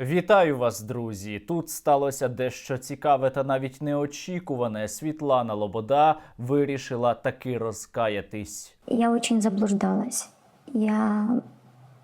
Вітаю вас, друзі! Тут сталося дещо цікаве та навіть неочікуване. Світлана Лобода вирішила таки розкаятись. Я очень заблуждалась. Я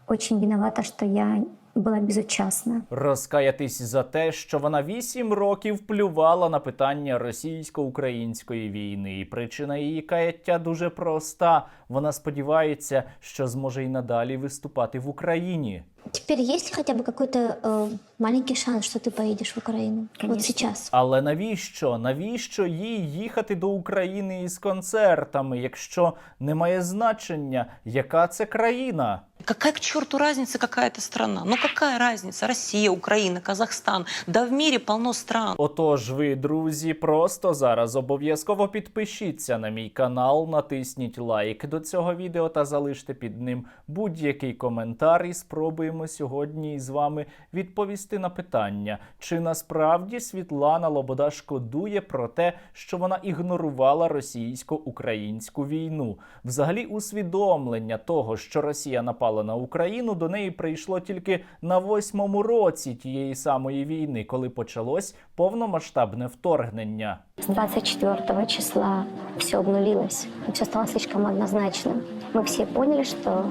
очень виновата, что я была безучастна. Розкаятись за те, що вона вісім років плювала на питання російсько-української війни. І причина її каяття дуже проста. Вона сподівається, що зможе й надалі виступати в Україні. Теперь есть ли хотя бы какой-то э, маленький шанс, что ты поедешь в Украину? Конечно. Вот сейчас. Але навіщо? Навіщо їй їхати до України із концертами, якщо немає значення, яка це країна? Какая к черту разница, какая это страна? Ну какая разница? Россия, Украина, Казахстан. Да в мире полно стран. Отож, ви, друзі, просто зараз обов'язково підпишіться на мій канал, натисніть лайк до цього відео та залиште під ним будь-який коментар. І спробуємо сьогодні із вами відповісти на питання, чи насправді Світлана Лобода шкодує про те, що вона ігнорувала російсько-українську війну. Взагалі, усвідомлення того, що Росія напала на Україну, до неї прийшло тільки на восьмому році тієї самої війни, коли почалось повномасштабне вторгнення. С 24 числа все обнулилось, все стало слишком однозначным. Мы все поняли, что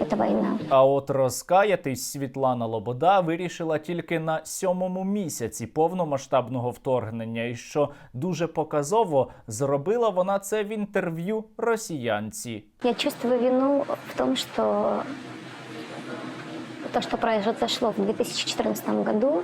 это война. А от розкаятись Світлана Лобода вирішила тільки на сьомому місяці повномасштабного вторгнення, і що дуже показово зробила вона це в інтерв'ю росіянці. Я чувствую вину в тому, що то, що произошло в 2014 году,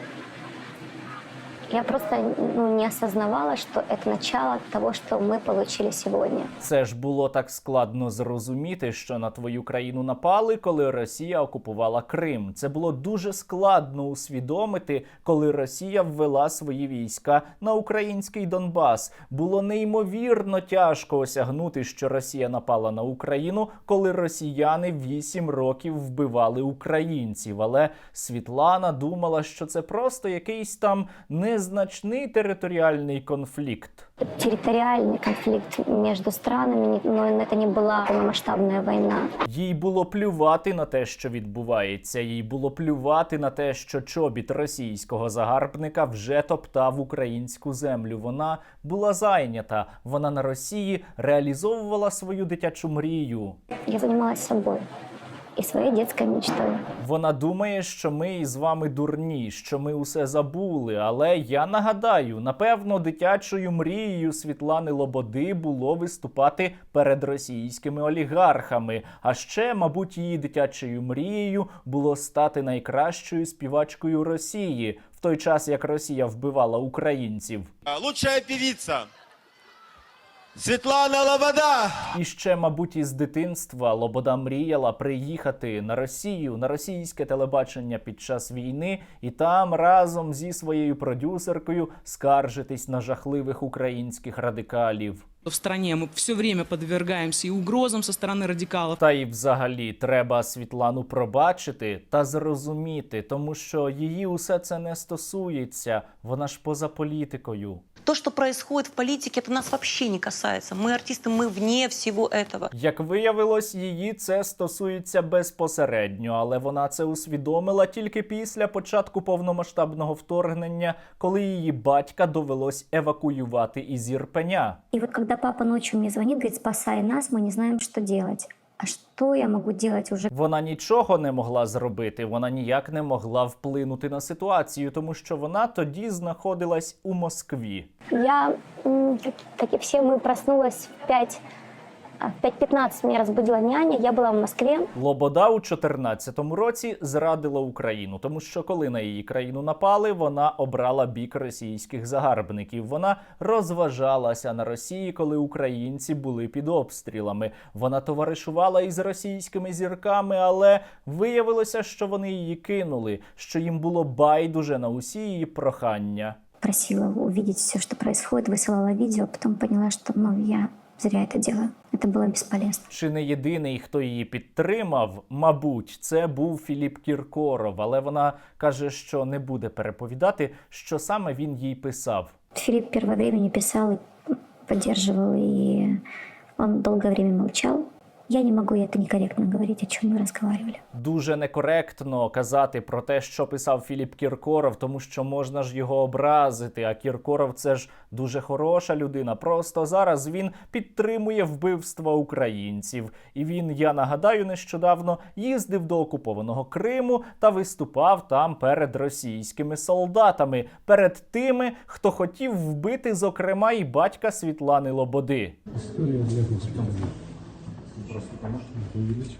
я просто ну, не осознавала, что это начало того, что мы получили сегодня. Це ж було так складно зрозуміти, що на твою країну напали, коли Росія окупувала Крим. Це було дуже складно усвідомити, коли Росія ввела свої війська на український Донбас. Було неймовірно тяжко осягнути, що Росія напала на Україну, коли росіяни вісім років вбивали українців. Але Світлана думала, що це просто якийсь там незначний територіальний конфлікт. Территориальный конфликт между странами, но это не была полномасштабная война. Їй було плювати на те, що відбувається. Їй було плювати на те, що чобіт російського загарбника вже топтав українську землю. Вона була зайнята. Вона на Росії реалізовувала свою дитячу мрію. Я занималась собой и своей детской мечтой. Вона думає, що ми із вами дурні, що ми усе забули. Але я нагадаю, напевно, дитячою мрією Світлани Лободи було виступати перед російськими олігархами. А ще, мабуть, її дитячою мрією було стати найкращою співачкою Росії в той час, як Росія вбивала українців. Лучшая певица. Светлана Лобода. І ще, мабуть, із дитинства Лобода мріяла приїхати на Росію, на російське телебачення під час війни, і там разом зі своєю продюсеркою скаржитись на жахливих українських радикалів В стране мы все время подвергаемся и угрозам со стороны радикалов. Та й взагалі треба Світлану пробачити та зрозуміти, тому що її усе це не стосується. Вона ж поза політикою. То, что происходит в политике, это нас вообще не касается. Мы артисты, мы вне всего этого. Як виявилось, її це стосується безпосередньо, але вона це усвідомила тільки після початку повномасштабного вторгнення, коли її батька довелось евакуювати із Ірпеня. И вот когда папа ночью мне звонит, говорит, спасай нас, мы не знаем, что делать. А що я можу робити уже? Вона нічого не могла зробити, вона ніяк не могла вплинути на ситуацію, тому що вона тоді знаходилась у Москві. Я, як как, как и все, проснулась в 5, а, в 5.15 меня разбудила няня, я была в Москве. Лобода у 14-му році зрадила Україну, тому що коли на її країну напали, вона обрала бік російських загарбників. Вона розважалася на Росії, коли українці були під обстрілами. Вона товаришувала із російськими зірками, але виявилося, що вони її кинули, що їм було байдуже на усі її прохання. Просила увидеть все, что происходит, высылала видео, потом поняла, что ну, я зря это делаю. Это было бесполезно. Чи не єдиний, хто її підтримав, мабуть, це був Філіп Кіркоров, але вона каже, що не буде переповідати, що саме він їй писав. Филипп первое время не писал и поддерживал, и он долгое время молчал. Я не могу, это некорректно говорить, о чем мы разговаривали. Дуже некоректно казати про те, що писав Філіп Кіркоров, тому що можна ж його образити. А Кіркоров це ж дуже хороша людина. Просто зараз він підтримує вбивства українців. І він, я нагадаю, нещодавно їздив до окупованого Криму та виступав там перед російськими солдатами, перед тими, хто хотів вбити, зокрема, і батька Світлани Лободи. История для Господа. Увеличь.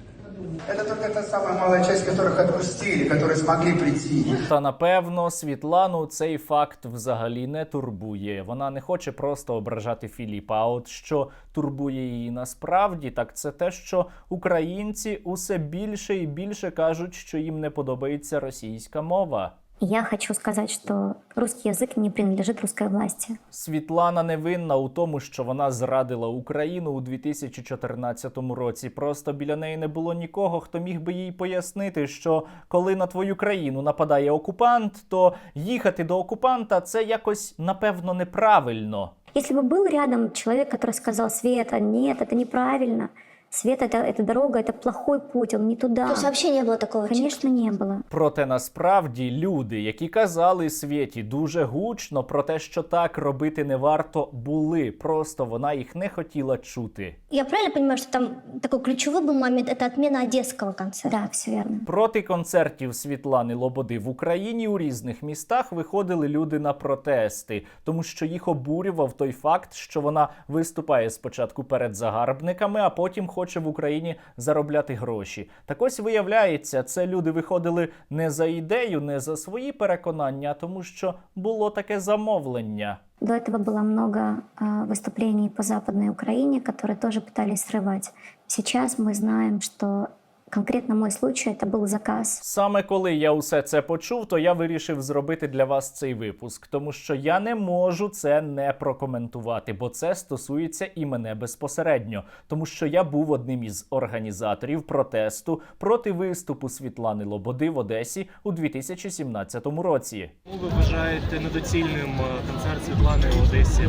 Это только та самая малая часть, которых отпустили, которые смогли прийти. Та напевно Світлану цей факт взагалі не турбує. Вона не хоче просто ображати Філіпа. А от що турбує її насправді, так це те, що українці усе більше і більше кажуть, що їм не подобається російська мова. Я хочу сказать, что русский язык не принадлежит русской власти. Світлана не винна у тому, що вона зрадила Україну у 2014 році. Просто біля неї не було нікого, хто міг би їй пояснити, що коли на твою країну нападає окупант, то їхати до окупанта це якось напевно неправильно. Если бы был рядом человек, который сказал, Света, нет, это неправильно, Света, это, это дорога, это плохой путь, он не туда. То есть вообще не было такого Конечно, не было. Проте насправді люди, які казали світі дуже гучно про те, що так робити не варто, були. Просто вона їх не хотіла чути. Я правильно понимаю, что там такой ключевой был момент, это отмена одесского концерта? Да, все верно. Проти концертів Світлани Лободи в Україні у різних містах виходили люди на протести, тому що їх обурював той факт, що вона виступає спочатку перед загарбниками, а потім хоче в Україні заробляти гроші. Так ось виявляється, це люди виходили не за ідею, не за свої переконання, а тому що було таке замовлення. До этого было много а, выступлений по Западной Украине, которые тоже пытались срывать. Сейчас мы знаем, что конкретно мой случай это был заказ. Саме коли я усе це почув, то я вирішив зробити для вас цей випуск, тому що я не можу це не прокоментувати, бо це стосується і мене безпосередньо, тому що я був одним із організаторів протесту проти виступу Світлани Лободи в Одесі у 2017 році. Ви вважаєте недоцільним е, концерт Світлани в Одесі?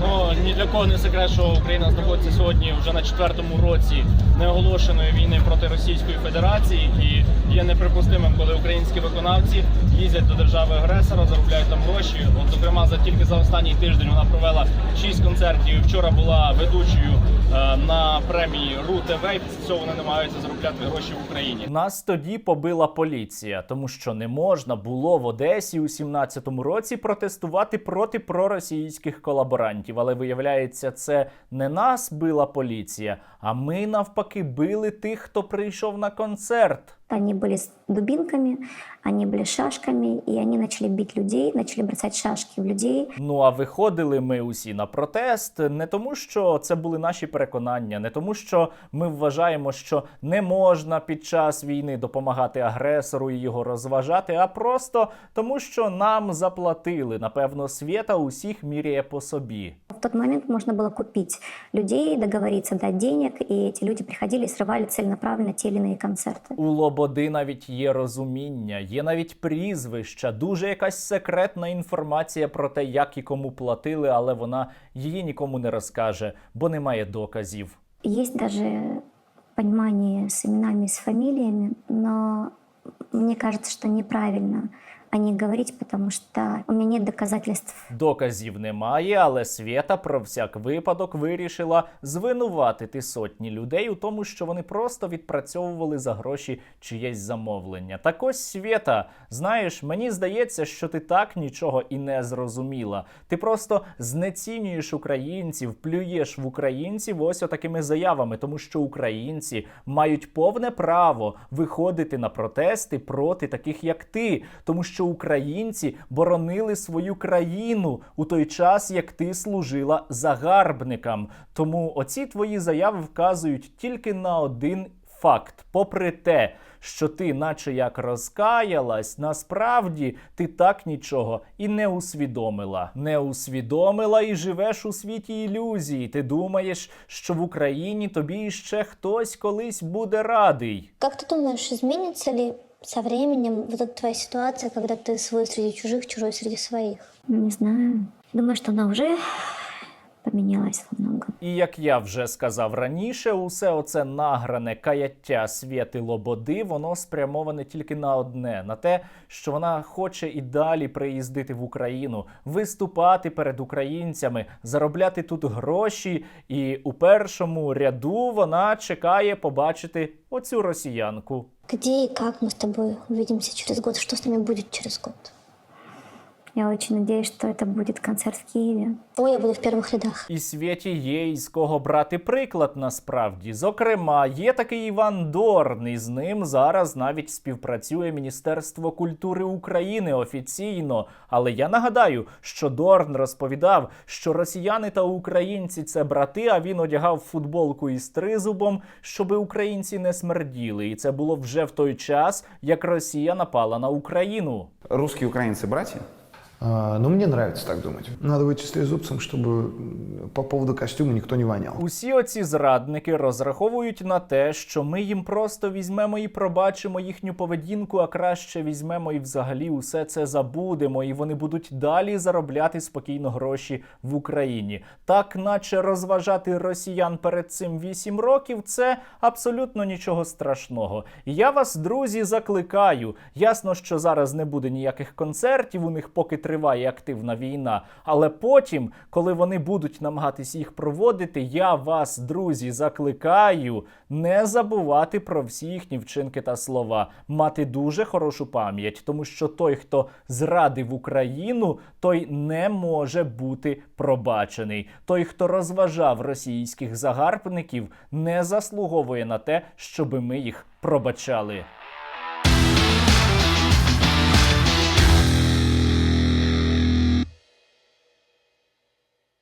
Ну ні для кого не секрет, що Україна знаходиться сьогодні вже на четвертому році неоголошеної війни проти Російської Федерації, і є неприпустимим, коли українські виконавці їздять до держави агресора, заробляють там гроші. От, зокрема, за тільки за останній тиждень вона провела шість концертів. Вчора була ведучою е, на премії РУ ТВ. Цього вони намагаються заробляти гроші в Україні. Нас тоді побила поліція, тому що не можна було в Одесі у 17-му році протестувати проти проросійських колаборантів. Але виявляється, це не нас била поліція, а ми навпаки били тих, хто прийшов на концерт. Они были с дубинками, они были шашками, и они начали бить людей, начали бросать шашки в людей. Ну а виходили ми усі на протест не тому, що це були наші переконання, не тому, що ми вважаємо, що не можна під час війни допомагати агресору і його розважати, а просто тому, що нам заплатили. Напевно, свята усіх міряє по собі. В тот момент можно было купить людей, договориться, дать денег, и эти люди приходили и срывали целенаправленно те или иные концерты. У Лободи навіть є розуміння, є навіть прізвища, дуже якась секретна інформація про те, як і кому платили, але вона її нікому не розкаже, бо немає доказів. Есть даже понимание с именами и с фамилиями, но мне кажется, что неправильно о них говорить, потому что у меня нет доказательств Доказів немає, але Свєта про всяк випадок вирішила звинуватити сотні людей у тому, що вони просто відпрацьовували за гроші чиєсь замовлення. Так ось Свєта, знаєш, мені здається, що ти так нічого і не зрозуміла. Ти просто знецінюєш українців, плюєш в українців ось отакими заявами, тому що українці мають повне право виходити на протести проти таких, як ти, тому що українці боронили свою країну у той час, як ти служила загарбникам. Тому оці твої заяви вказують тільки на один факт, попри те, що ти, наче як розкаялась, насправді ти так нічого і не усвідомила. Не усвідомила і живеш у світі ілюзій. Ти думаєш, що в Україні тобі ще хтось колись буде радий. Как ты думаешь, изменится ли со временем вот эта твоя ситуация, когда ты свой среди чужих, чужой среди своих? Не знаю. Думаю, что она уже изменилась во. І як я вже сказав раніше, усе оце награне каяття Свєти Лободи, воно спрямоване тільки на одне: на те, що вона хоче і далі приїздити в Україну, виступати перед українцями, заробляти тут гроші. І у першому ряду вона чекає побачити оцю росіянку. Где и как мы с тобой увидимся через год? Что с нами будет через год? Я очень надеюсь, что это будет концерт в Киеве. Ой, я буду в первых рядах. І світі є із кого брати приклад насправді. Зокрема, є такий Іван Дорн, і з ним зараз навіть співпрацює Міністерство культури України офіційно. Але я нагадаю, що Дорн розповідав, що росіяни та українці це брати, а він одягав футболку із тризубом, щоби українці не смерділи. І це було вже в той час, як Росія напала на Україну. Русские и украинцы Ну, мне нравится так думать. Надо выйти с трезубцем, чтобы по поводу костюма никто не вонял. Усі оці зрадники розраховують на те, що ми їм просто візьмемо і пробачимо їхню поведінку, а краще візьмемо і взагалі усе це забудемо, і вони будуть далі заробляти спокійно гроші в Україні. Так, наче розважати росіян перед цим 8 років, це абсолютно нічого страшного. Я вас, друзі, закликаю. Ясно, що зараз не буде ніяких концертів, у них поки триває активна війна. Але потім, коли вони будуть намагатись їх проводити, я вас, друзі, закликаю не забувати про всі їхні вчинки та слова, мати дуже хорошу пам'ять, тому що той, хто зрадив Україну, той не може бути пробачений. Той, хто розважав російських загарбників, не заслуговує на те, щоби ми їх пробачали.